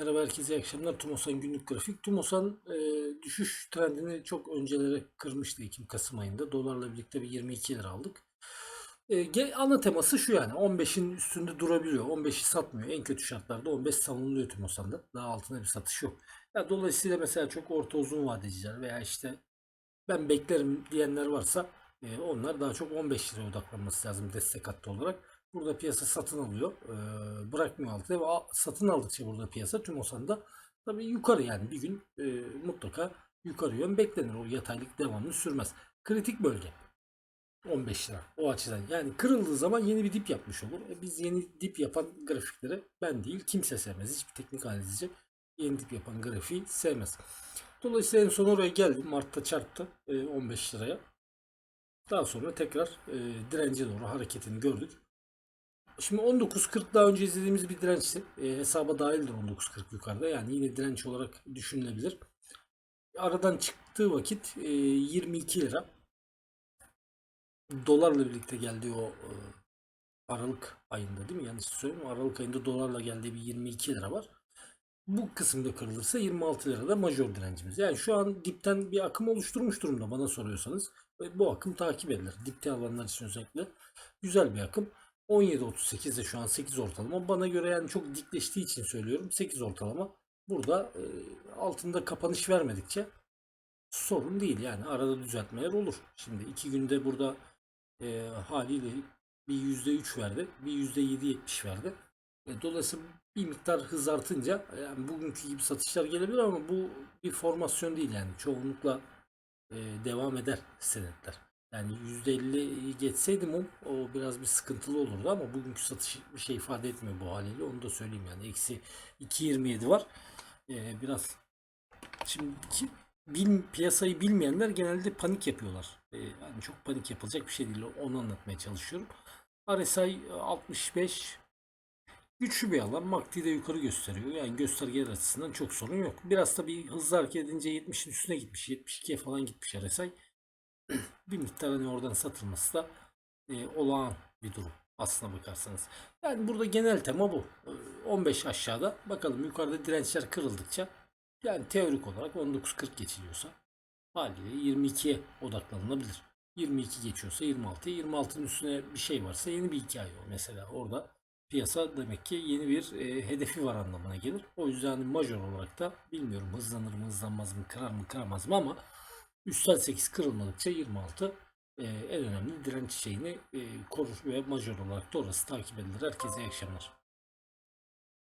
Merhaba herkese iyi akşamlar. Tumosan günlük grafik. Tumosan e, düşüş trendini çok öncelere kırmıştı Ekim-Kasım ayında. Dolarla birlikte bir 22 lira aldık. E, ana teması şu yani 15'in üstünde durabiliyor. 15'i satmıyor. En kötü şartlarda 15 savunuluyor Tumosan'da. Daha altında bir satış yok. Ya, dolayısıyla mesela çok orta uzun vadeciler veya işte ben beklerim diyenler varsa e, onlar daha çok 15 liraya odaklanması lazım destek hattı olarak. Burada piyasa satın alıyor. E, bırakmıyor altına ve satın aldıkça burada piyasa tüm Osan'da tabii yukarı yani bir gün e, mutlaka yukarı yön beklenir. O yataylık devamlı sürmez. Kritik bölge 15 lira o açıdan. Yani kırıldığı zaman yeni bir dip yapmış olur. E, biz yeni dip yapan grafikleri ben değil kimse sevmez. Hiçbir teknik analizci yeni dip yapan grafiği sevmez. Dolayısıyla en son oraya geldim. Mart'ta çarptı e, 15 liraya. Daha sonra tekrar e, dirence doğru hareketini gördük. Şimdi 19.40 daha önce izlediğimiz bir dirençti. E, hesaba dahildir 19.40 yukarıda. Yani yine direnç olarak düşünülebilir. Aradan çıktığı vakit e, 22 lira. Dolarla birlikte geldiği o e, Aralık ayında değil mi? Yanlış söylüyorum. Aralık ayında dolarla geldiği bir 22 lira var. Bu kısımda kırılırsa 26 lira da major direncimiz. Yani şu an dipten bir akım oluşturmuş durumda bana soruyorsanız. Bu akım takip edilir. Dipte alanlar için özellikle güzel bir akım. 17.38 de şu an 8 ortalama. Bana göre yani çok dikleştiği için söylüyorum. 8 ortalama. Burada e, altında kapanış vermedikçe sorun değil. Yani arada düzeltmeler olur. Şimdi iki günde burada e, haliyle bir %3 verdi. Bir %7.70 verdi. E, dolayısıyla bir miktar hız artınca yani bugünkü gibi satışlar gelebilir ama bu bir formasyon değil yani. Çoğunlukla e, devam eder senetler. Yani %50 geçseydi mum o biraz bir sıkıntılı olurdu ama bugünkü satış bir şey ifade etmiyor bu haliyle. Onu da söyleyeyim yani. Eksi 2.27 var. E, biraz şimdi ki, bil, piyasayı bilmeyenler genelde panik yapıyorlar. E, yani çok panik yapılacak bir şey değil. Onu anlatmaya çalışıyorum. RSI 65 Güçlü bir alan. MACD de yukarı gösteriyor. Yani göstergeler açısından çok sorun yok. Biraz da bir hızlı hareket edince 70'in üstüne gitmiş. 72'ye falan gitmiş RSI. Bir miktar hani oradan satılması da e, olağan bir durum aslına bakarsanız. Yani burada genel tema bu. E, 15 aşağıda. Bakalım yukarıda dirençler kırıldıkça yani teorik olarak 19.40 geçiliyorsa haliyle 22'ye odaklanılabilir. 22 geçiyorsa 26'ya 26'nın üstüne bir şey varsa yeni bir hikaye o. Mesela orada piyasa demek ki yeni bir e, hedefi var anlamına gelir. O yüzden major olarak da bilmiyorum hızlanır mı hızlanmaz mı kırar mı kıramaz mı ama üstel 8 kırılmadıkça 26 e, en önemli direnç şeyini e, korur ve major olarak da orası takip edilir. Herkese iyi akşamlar.